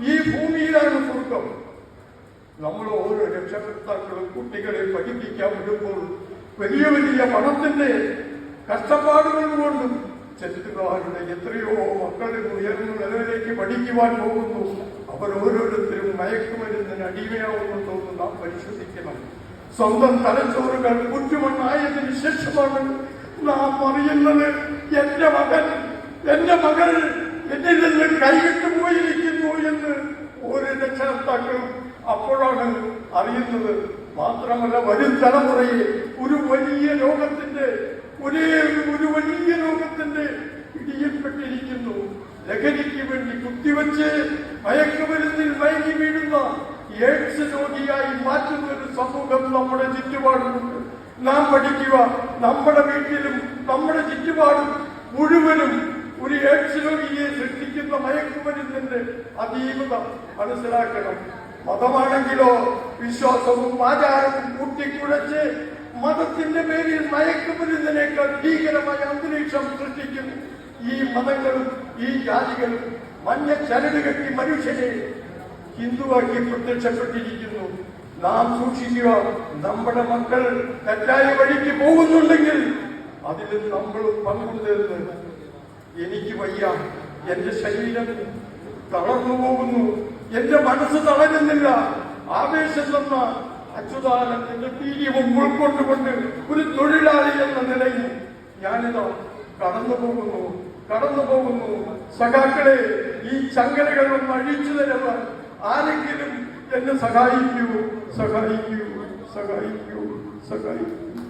ഈ ഭൂമിയിലാണ് സ്വർഗം. നമ്മൾ ഓരോ രക്ഷകർത്താക്കളും കുട്ടികളെ പഠിപ്പിക്കാൻ വിടുമ്പോൾ വലിയ വലിയ പണത്തിന്റെ കഷ്ടപ്പാടുകൾ കൊണ്ടും ചെത്തുകാരുടെ എത്രയോ മക്കളിൽ ഉയർന്ന നിലവിലേക്ക് പഠിക്കുവാൻ പോകുന്നു. അവർ ഓരോരുത്തരും മയക്കുമരുന്നിന് അടിമയാവുന്നുണ്ടോന്ന് നാം പരിശോധിക്കണം. സ്വന്തം തലച്ചോറുകൾ കുറ്റുമണ്ണായതിനു ശേഷമാണ് നാം അറിയുന്നത്. എന്റെ മകൻ എന്റെ മകൾ എന്നിൽ നിന്ന് കൈവിട്ടു പോയിരിക്കുന്നു എന്ന് ഒരു രക്ഷകർത്താക്കളും അപ്പോഴാണ് അറിയുന്നത്. മാത്രമല്ല വരും തലമുറയെ ഒരു വലിയ ലോകത്തിന്റെ ഒരേ ഒരു- വലിയ ലോകത്തിന്റെ പിടിയിൽപ്പെട്ടിരിക്കുന്നു. ലഹരിക്ക് വേണ്ടി കുത്തിവെച്ച് മയക്കുമരുന്നിൽ മയങ്ങി വീഴുന്ന എയ്ഡ്സ് രോഗിയായി മാറ്റുന്ന ഒരു സമൂഹം നമ്മുടെ ചുറ്റുപാടുമുണ്ട്. നാം പഠിക്കുക നമ്മുടെ വീട്ടിലും നമ്മുടെ ചുറ്റുപാടും മുഴുവനും ഒരു എയ്ഡ്സ് രോഗിയെ സൃഷ്ടിക്കുന്ന മയക്കുമരുന്നിന്റെ അതീവത മനസ്സിലാക്കണം. മതമാണെങ്കിലോ വിശ്വാസവും ആചാരവും കൂട്ടിക്കുഴച്ച് മതത്തിന്റെ പേരിൽ മയക്കുമരുന്നിനേക്കാൾ ഭീകരമായ അന്തരീക്ഷം സൃഷ്ടിക്കുന്നു. ഈ മതങ്ങളും ഈ ജാതികളും മഞ്ഞ ചരട് കെട്ടി മനുഷ്യനെ ഹിന്ദുവാക്കി പ്രത്യക്ഷപ്പെട്ടിരിക്കുന്നു. നാം സൂക്ഷിക്കുക നമ്മുടെ മക്കൾ തെറ്റായ വഴിക്ക് പോകുന്നുണ്ടെങ്കിൽ അതിൽ നമ്മൾ പങ്കുണ്ടെന്ന് എനിക്ക് വയ്യ. എന്റെ ശരീരം തളർന്നു പോകുന്നു. എന്റെ മനസ്സ് തളരുന്നില്ല. ആവേശം തന്ന അച്യുതാനന്ദന്റെ തീര്യവും ഉൾക്കൊണ്ടുകൊണ്ട് ഒരു തൊഴിലാളി എന്ന നിലയിൽ ഞാനിതാ കടന്നു പോകുന്നു കടന്നു പോകുന്നു. സഖാക്കളെ ഈ ചങ്ങലകൾ അഴിച്ചു തരുവാൻ ആരെങ്കിലും എന്നെ സഹായിക്കൂ? സഹായിക്കൂ സഹായിക്കൂ സഹായിക്കൂ.